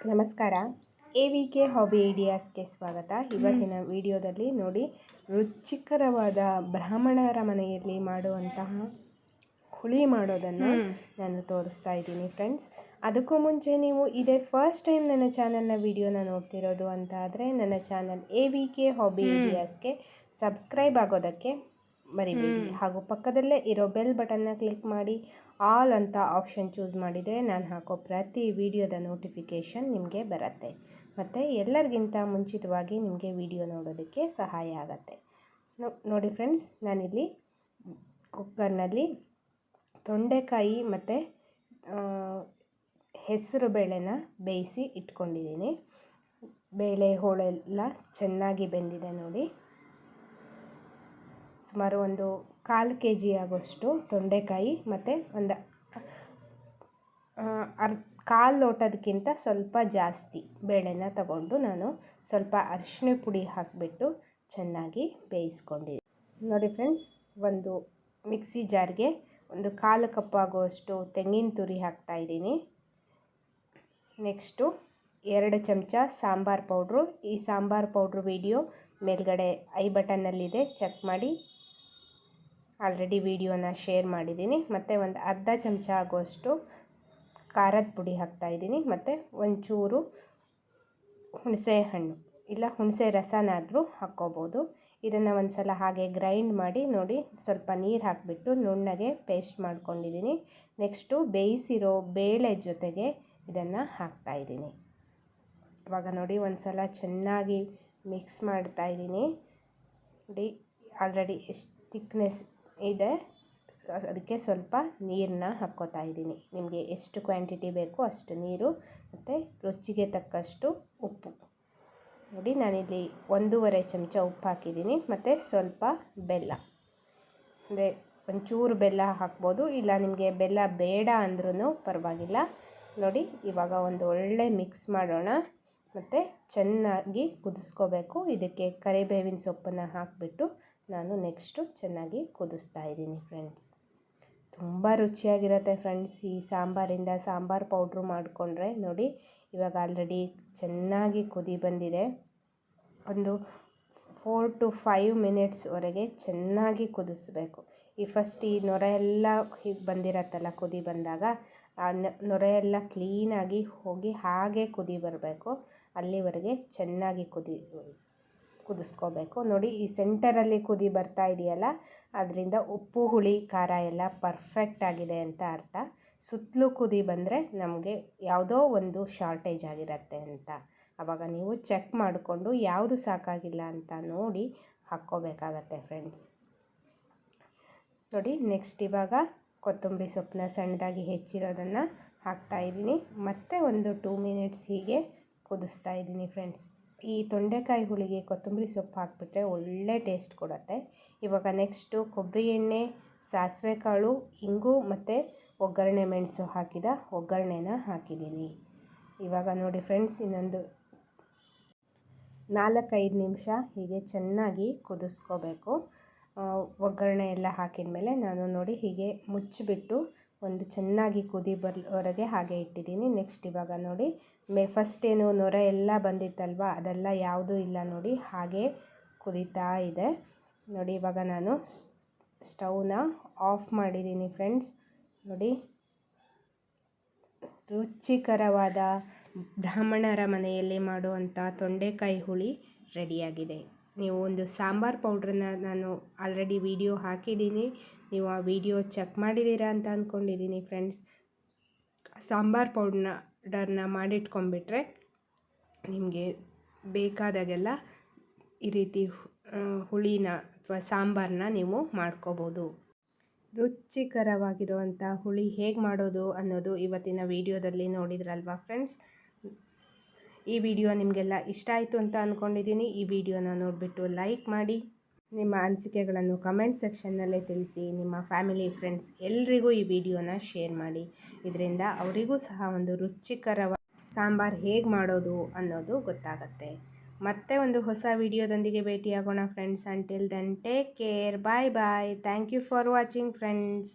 ನಮಸ್ಕಾರ. A V K hobby ಐಡಿಯಾಸ್ಗೆ ಸ್ವಾಗತ. ಇವತ್ತಿನ ವಿಡಿಯೋದಲ್ಲಿ ನೋಡಿ ರುಚಿಕರವಾದ ಬ್ರಾಹ್ಮಣರ ಮನೆಯಲ್ಲಿ ಮಾಡುವಂತಹ ಹುಳಿ ಮಾಡೋದನ್ನು ನಾನು ತೋರಿಸ್ತಾ ಇದ್ದೀನಿ ಫ್ರೆಂಡ್ಸ್. ಅದಕ್ಕೂ ಮುಂಚೆ ನೀವು ಇದೇ ಫಸ್ಟ್ ಟೈಮ್ ನನ್ನ ಚಾನಲ್ನ ವಿಡಿಯೋನ ನೋಡ್ತಿರೋದು ಅಂತ ಆದರೆ ನನ್ನ channel A V K hobby ಐಡಿಯಾಸ್ಗೆ subscribe ಆಗೋದಕ್ಕೆ ಮರಿಬೇಡಿ. ಹಾಗೂ ಪಕ್ಕದಲ್ಲೇ ಇರೋ ಬೆಲ್ ಬಟನ್ನ ಕ್ಲಿಕ್ ಮಾಡಿ ಆಲ್ ಅಂತ ಆಪ್ಷನ್ ಚೂಸ್ ಮಾಡಿದರೆ ನಾನು ಹಾಕೋ ಪ್ರತಿ ವಿಡಿಯೋದ ನೋಟಿಫಿಕೇಷನ್ ನಿಮಗೆ ಬರುತ್ತೆ. ಮತ್ತು ಎಲ್ಲರಿಗಿಂತ ಮುಂಚಿತವಾಗಿ ನಿಮಗೆ ವಿಡಿಯೋ ನೋಡೋದಕ್ಕೆ ಸಹಾಯ ಆಗುತ್ತೆ. ನೋಡಿ ಫ್ರೆಂಡ್ಸ್ ನಾನಿಲ್ಲಿ ಕುಕ್ಕರ್ನಲ್ಲಿ ತೊಂಡೆಕಾಯಿ ಮತ್ತು ಹೆಸರು ಬೇಳೆನ ಬೇಯಿಸಿ ಇಟ್ಕೊಂಡಿದ್ದೀನಿ. ಬೇಳೆ ಹೋಳೆಲ್ಲ ಚೆನ್ನಾಗಿ ಬೆಂದಿದೆ ನೋಡಿ. ಸುಮಾರು ಒಂದು ಕಾಲು ಕೆ ಜಿ ಆಗೋಷ್ಟು ತೊಂಡೆಕಾಯಿ ಮತ್ತು ಒಂದು ಅರ್ ಕಾಲು ಲೋಟದಕ್ಕಿಂತ ಸ್ವಲ್ಪ ಜಾಸ್ತಿ ಬೇಳೆನ ತಗೊಂಡು ನಾನು ಸ್ವಲ್ಪ ಅರಿಶಿಣ ಪುಡಿ ಹಾಕಿಬಿಟ್ಟು ಚೆನ್ನಾಗಿ ಬೇಯಿಸ್ಕೊಂಡಿದ್ದೆ. ನೋಡಿ ಫ್ರೆಂಡ್ಸ್, ಒಂದು ಮಿಕ್ಸಿ ಜಾರ್ಗೆ ಒಂದು ಕಾಲು ಕಪ್ಪಾಗುವಷ್ಟು ತೆಂಗಿನ ತುರಿ ಹಾಕ್ತಾಯಿದ್ದೀನಿ ನೆಕ್ಸ್ಟು ಎರಡು ಚಮಚ ಸಾಂಬಾರು ಪೌಡ್ರು. ಈ ಸಾಂಬಾರು ಪೌಡ್ರು ವಿಡಿಯೋ ಮೇಲ್ಗಡೆ ಐ ಬಟನ್ನಲ್ಲಿದೆ, ಚೆಕ್ ಮಾಡಿ. ಆಲ್ರೆಡಿ ವಿಡಿಯೋನ ಶೇರ್ ಮಾಡಿದ್ದೀನಿ. ಮತ್ತು ಒಂದು ಅರ್ಧ ಚಮಚ ಆಗುವಷ್ಟು ಖಾರದ ಪುಡಿ ಹಾಕ್ತಾಯಿದ್ದೀನಿ ಮತ್ತು ಒಂಚೂರು ಹುಣಸೆ ಹಣ್ಣು ಇಲ್ಲ ಹುಣಸೆ ರಸನಾದರೂ ಹಾಕ್ಕೋಬೋದು. ಇದನ್ನು ಒಂದು ಸಲ ಹಾಗೆ ಗ್ರೈಂಡ್ ಮಾಡಿ ನೋಡಿ ಸ್ವಲ್ಪ ನೀರು ಹಾಕಿಬಿಟ್ಟು ನುಣ್ಣಗೆ ಪೇಸ್ಟ್ ಮಾಡ್ಕೊಂಡಿದ್ದೀನಿ. ನೆಕ್ಸ್ಟು ಬೇಯಿಸಿರೋ ಬೇಳೆ ಜೊತೆಗೆ ಇದನ್ನು ಹಾಕ್ತಾಯಿದ್ದೀನಿ ಇವಾಗ ನೋಡಿ ಒಂದು ಸಲ ಚೆನ್ನಾಗಿ ಮಿಕ್ಸ್ ಮಾಡ್ತಾಯಿದ್ದೀನಿ ನೋಡಿ ಆಲ್ರೆಡಿ ಎಷ್ಟು ಥಿಕ್ನೆಸ್ ಇದೆ. ಅದಕ್ಕೆ ಸ್ವಲ್ಪ ನೀರನ್ನ ಹಾಕ್ಕೋತಾ ಇದ್ದೀನಿ. ನಿಮಗೆ ಎಷ್ಟು ಕ್ವಾಂಟಿಟಿ ಬೇಕೋ ಅಷ್ಟು ನೀರು ಮತ್ತು ರುಚಿಗೆ ತಕ್ಕಷ್ಟು ಉಪ್ಪು. ನೋಡಿ, ನಾನಿಲ್ಲಿ ಒಂದೂವರೆ ಚಮಚ ಉಪ್ಪು ಹಾಕಿದ್ದೀನಿ. ಮತ್ತು ಸ್ವಲ್ಪ ಬೆಲ್ಲ. ಅಂದರೆ ಒಂಚೂರು ಬೆಲ್ಲ ಹಾಕ್ಬೋದು. ಇಲ್ಲ, ನಿಮಗೆ ಬೆಲ್ಲ ಬೇಡ ಅಂದ್ರೂ ಪರವಾಗಿಲ್ಲ. ನೋಡಿ, ಇವಾಗ ಒಂದು ಒಳ್ಳೆ ಮಿಕ್ಸ್ ಮಾಡೋಣ. ಮತ್ತು ಚೆನ್ನಾಗಿ ಕುದಿಸ್ಕೋಬೇಕು. ಇದಕ್ಕೆ ಕರಿಬೇವಿನ ಸೊಪ್ಪನ್ನು ಹಾಕಿಬಿಟ್ಟು ನಾನು ನೆಕ್ಸ್ಟು ಚೆನ್ನಾಗಿ ಕುದಿಸ್ತಾ ಇದ್ದೀನಿ ಫ್ರೆಂಡ್ಸ್. ತುಂಬ ರುಚಿಯಾಗಿರುತ್ತೆ ಫ್ರೆಂಡ್ಸ್ ಈ ಸಾಂಬಾರಿಂದ ಸಾಂಬಾರು ಪೌಡ್ರು ಮಾಡಿಕೊಂಡ್ರೆ. ನೋಡಿ, ಇವಾಗ ಆಲ್ರೆಡಿ ಚೆನ್ನಾಗಿ ಕುದಿ ಬಂದಿದೆ. ಒಂದು ಫೋರ್ ಟು ಫೈವ್ ಮಿನಿಟ್ಸ್ವರೆಗೆ ಚೆನ್ನಾಗಿ ಕುದಿಸ್ಬೇಕು. ಈ ಫಸ್ಟ್ ಈ ನೊರೆ ಎಲ್ಲ ಹೀಗೆ ಬಂದಿರತ್ತಲ್ಲ ಕುದಿ ಬಂದಾಗ, ಆ ನೊರೆ ಎಲ್ಲ ಕ್ಲೀನಾಗಿ ಹೋಗಿ ಹಾಗೆ ಕುದಿ ಬರಬೇಕು. ಅಲ್ಲಿವರೆಗೆ ಚೆನ್ನಾಗಿ ಕುದಿ ಕುದಿಸ್ಕೋಬೇಕು. ನೋಡಿ, ಈ ಸೆಂಟರಲ್ಲಿ ಕುದಿ ಬರ್ತಾ ಇದೆಯಲ್ಲ, ಅದರಿಂದ ಉಪ್ಪು, ಹುಳಿ, ಖಾರ ಎಲ್ಲ ಪರ್ಫೆಕ್ಟ್ ಆಗಿದೆ ಅಂತ ಅರ್ಥ. ಸುತ್ತಲೂ ಕುದಿ ಬಂದರೆ ನಮಗೆ ಯಾವುದೋ ಒಂದು ಶಾರ್ಟೇಜ್ ಆಗಿರತ್ತೆ ಅಂತ. ಆವಾಗ ನೀವು ಚೆಕ್ ಮಾಡಿಕೊಂಡು ಯಾವುದು ಸಾಕಾಗಿಲ್ಲ ಅಂತ ನೋಡಿ ಹಾಕ್ಕೋಬೇಕಾಗತ್ತೆ ಫ್ರೆಂಡ್ಸ್ ನೋಡಿ ನೆಕ್ಸ್ಟ್ ಇವಾಗ ಕೊತ್ತಂಬರಿ ಸೊಪ್ಪನ್ನ ಸಣ್ಣದಾಗಿ ಹೆಚ್ಚಿರೋದನ್ನು ಹಾಕ್ತಾಯಿದ್ದೀನಿ ಮತ್ತೆ ಒಂದು ಟೂ ಮಿನಿಟ್ಸ್ ಹೀಗೆ ಕುದಿಸ್ತಾ ಇದ್ದೀನಿ ಫ್ರೆಂಡ್ಸ್ ಈ ತೊಂಡೆಕಾಯಿ ಹುಳಿಗೆ ಕೊತ್ತಂಬರಿ ಸೊಪ್ಪು ಹಾಕಿಬಿಟ್ರೆ ಒಳ್ಳೆ ಟೇಸ್ಟ್ ಕೊಡುತ್ತೆ. ಇವಾಗ ನೆಕ್ಸ್ಟು ಕೊಬ್ಬರಿ ಎಣ್ಣೆ ಸಾಸಿವೆ ಕಾಳು ಇಂಗು ಮತ್ತು ಒಗ್ಗರಣೆ ಮೆಣಸು ಹಾಕಿದ ಒಗ್ಗರಣೆನ ಹಾಕಿದ್ದೀನಿ. ಇವಾಗ ನೋಡಿ ಫ್ರೆಂಡ್ಸ್ ಇನ್ನೊಂದು ನಾಲ್ಕೈದು ನಿಮಿಷ ಹೀಗೆ ಚೆನ್ನಾಗಿ ಕುದಿಸ್ಕೋಬೇಕು. ಒಗ್ಗರಣೆ ಎಲ್ಲ ಹಾಕಿದ ಮೇಲೆ ನಾನು ನೋಡಿ ಹೀಗೆ ಮುಚ್ಚಿಬಿಟ್ಟು ಒಂದು ಚೆನ್ನಾಗಿ ಕುದಿ ಬರೋವರೆಗೆ ಹಾಗೆ ಇಟ್ಟಿದ್ದೀನಿ. ನೆಕ್ಸ್ಟ್ ಇವಾಗ ನೋಡಿ, ಮೇ ಫಸ್ಟ್ ಏನು ನೊರೆ ಎಲ್ಲ ಬಂದಿತ್ತಲ್ವ? ಅದೆಲ್ಲ ಯಾವುದೂ ಇಲ್ಲ ನೋಡಿ, ಹಾಗೆ ಕುದೀತಾ ಇದೆ. ನೋಡಿ, ಇವಾಗ ನಾನು ಸ್ಟವ್ನ ಆಫ್ ಮಾಡಿದ್ದೀನಿ ಫ್ರೆಂಡ್ಸ್. ನೋಡಿ, ರುಚಿಕರವಾದ ಬ್ರಾಹ್ಮಣರ ಮನೆಯಲ್ಲಿ ಮಾಡುವಂಥ ತೊಂಡೆಕಾಯಿ ಹುಳಿ ರೆಡಿಯಾಗಿದೆ. ನೀವು ಒಂದು ಸಾಂಬಾರು ಪೌಡ್ರನ್ನ ನಾನು ಆಲ್ರೆಡಿ ವಿಡಿಯೋ ಹಾಕಿದ್ದೀನಿ. ನೀವು ಆ ವಿಡಿಯೋ ಚೆಕ್ ಮಾಡಿದ್ದೀರಾ ಅಂತ ಅಂದ್ಕೊಂಡಿದ್ದೀನಿ ಫ್ರೆಂಡ್ಸ್. ಸಾಂಬಾರು ಪೌಡ್ರನ್ನ ಮಾಡಿಟ್ಕೊಂಡ್ಬಿಟ್ರೆ ನಿಮಗೆ ಬೇಕಾದಾಗೆಲ್ಲ ಈ ರೀತಿ ಹುಳಿನ ಅಥವಾ ಸಾಂಬಾರನ್ನ ನೀವು ಮಾಡ್ಕೋಬೋದು. ರುಚಿಕರವಾಗಿರುವಂಥ ಹುಳಿ ಹೇಗೆ ಮಾಡೋದು ಅನ್ನೋದು ಇವತ್ತಿನ ವಿಡಿಯೋದಲ್ಲಿ ನೋಡಿದ್ರಲ್ವಾ ಫ್ರೆಂಡ್ಸ್? ಈ ವಿಡಿಯೋ ನಿಮಗೆಲ್ಲ ಇಷ್ಟ ಆಯಿತು ಅಂತ ಅಂದ್ಕೊಂಡಿದ್ದೀನಿ ಈ ವಿಡಿಯೋನ ನೋಡಿಬಿಟ್ಟು ಲೈಕ್ ಮಾಡಿ. ನಿಮ್ಮ ಅನಿಸಿಕೆಗಳನ್ನು ಕಮೆಂಟ್ ಸೆಕ್ಷನ್ನಲ್ಲೇ ತಿಳಿಸಿ. ನಿಮ್ಮ ಫ್ಯಾಮಿಲಿ ಫ್ರೆಂಡ್ಸ್ ಎಲ್ರಿಗೂ ಈ ವಿಡಿಯೋನ ಶೇರ್ ಮಾಡಿ. ಇದರಿಂದ ಅವರಿಗೂ ಸಹ ಒಂದು ರುಚಿಕರವಾದ ಸಾಂಬಾರು ಹೇಗೆ ಮಾಡೋದು ಅನ್ನೋದು ಗೊತ್ತಾಗುತ್ತೆ. ಮತ್ತೆ ಒಂದು ಹೊಸ ವಿಡಿಯೋದೊಂದಿಗೆ ಭೇಟಿಯಾಗೋಣ friends until then take care bye bye thank you for watching friends